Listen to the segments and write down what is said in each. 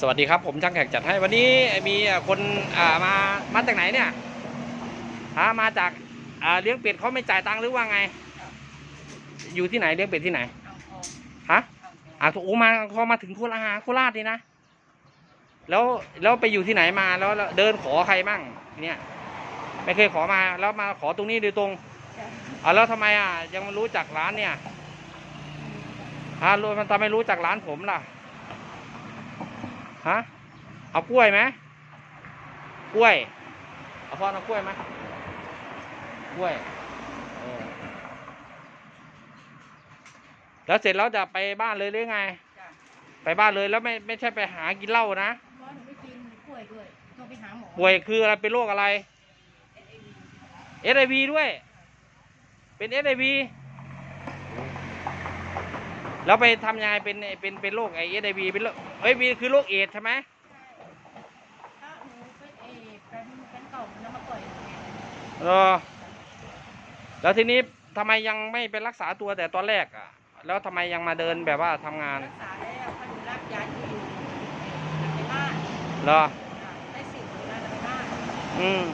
สวัสดีครับผมช่างแขกจัดให้วันนี้มีคนมามาจากไหนเนี่ยฮะมาจากาเลี้ยงเป็ดเขาไม่จ่ายตังค์หรือว่าไง อยู่ที่ไหนเลี้ยงเป็ดที่ไหนฮะอ่างทองโอ้มาพอมาถึงโคราชโคราชนี่นะแล้วแล้วไปอยู่ที่ไหนมาแล้วเดินขอใครมั่งเนี่ยไม่เคยขอมาแล้วมาขอตรงนี้โดยตรงอ่าแล้วทำไมอะยังไม่รู้จักร้านเนี่ยฮะรู้มันทำไมรู้จักร้านผมล่ะ ฮะ เอากล้วยไหมกล้วย เอาพ่อเอากล้วยไหมกล้วยเออแล้วเสร็จแล้วจะไปบ้านเลยหรือไงจ้ะไปบ้านเลยแล้วไม่ไม่ใช่ไปหากินเหล้านะเพราะหนูไม่กินกล้วยด้วยต้องไปหาหมอป่วยคืออะไรเป็นโรคอะไรเอไอวีด้วย เป็นเอไอวี แล้วไปทำยังไงเป็นเป็นเป็นโรคไอเอไอวีเป็นโรคเอ้ยวีคือโรคเอดส์ใช่ไหมถ้าหนูเป็นเอเป็นเป็นเก่าแล้วมาปล่อยหนูไงเออแล้วทีนี้ทำไมยังไม่ไปรักษาตัวแต่ตอนแรกอะ แล้วทำไมยังมาเดินแบบว่าทำงานรักษาแล้วถ้าหนูรักยาที่อยู่ในบ้านเหรอจ้ะได้สิบหนูน่าจะไปบ้านอืม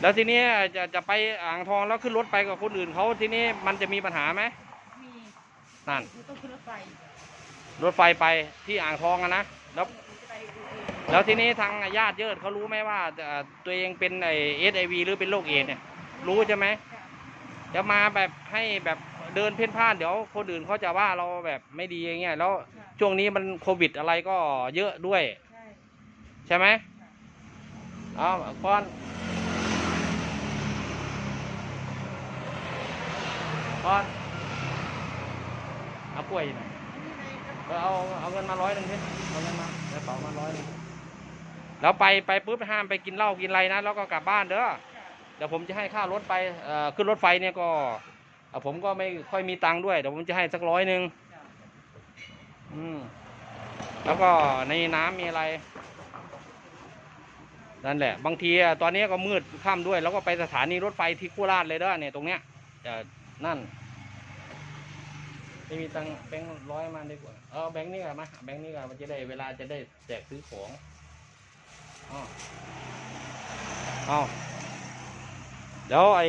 แล้วทีนี้จะจะไปอ่างทองแล้วขึ้นรถไปกับคนอื่นเขาทีนี้มันจะมีปัญหาไหมมี นั่น หนูต้องขึ้นรถไฟรถไฟไปที่อ่างทองอะนะ แล้ว หนูจะไปดูเองแล้วทีนี้ทางญาติเยิดเขารู้ไหมว่าเอ่อตัวเองเป็นไอเอสไอวีหรือเป็นโรคเอดส์เนี่ย รู้ใช่ไหม จ้ะจะมาแบบให้แบบเดินเพ่นพ่านเดี๋ยวคนอื่นเขาจะว่าเราแบบไม่ดีอย่างเงี้ย แล้วจ้ะช่วงนี้มันโควิดอะไรก็เยอะด้วย ใช่ ใช่ไหมเอาก่อนก่อนเอาก ล้วยน่อยเออเอาเอาเงินมาร้อยหนึ่งสิเอาเงินมาเดี๋ยวเป๋ามาร้อยหนึ่งแล้วไปไปปุ๊บห้ามไปกินเหล้ากินอะไรนะแล้วก็กลับบ้านเด้อเดี๋ยวผมจะให้ค่ารถไปเอ่อขึ้นรถไฟเนี่ยก็ผมก็ไม่ค่อยมีตังค์ด้วยเดี๋ยวผมจะให้สักร้อยหนึ่งอืมแล้วก็ในน้ำมีอะไรนั่นแหละ บางทีตอนนี้ก็มืดค่ำด้วย แล้วก็ไปสถานีรถไฟที่โคราชเลยเด้อเนี่ยตรงเนี้ยนั่น ไม่มีตังค์แบงค์ร้อยมาดีกว่า เออแบงค์นี่กันมาแบงค์นี่กันมันจะได้เวลาจะได้แจกซื้อของอ๋อเอาเดี๋ยวไอ้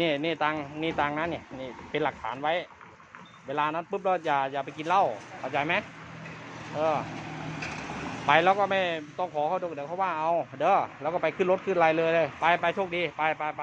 นี่นี่ตังนี่ตังนะเนี่ยนี่เป็นหลักฐานไว้ เวลานั้นปุ๊บเราอย่าอย่าไปกินเหล้าเข้าใจไหมเออ ไปแล้วก็ไม่ต้องขอเขาดูเดี๋ยวเขาว่าเอา เด้อแล้วก็ไปขึ้นรถขึ้นอะไรเลยเลย ไปไปโชคดี ไปไปไป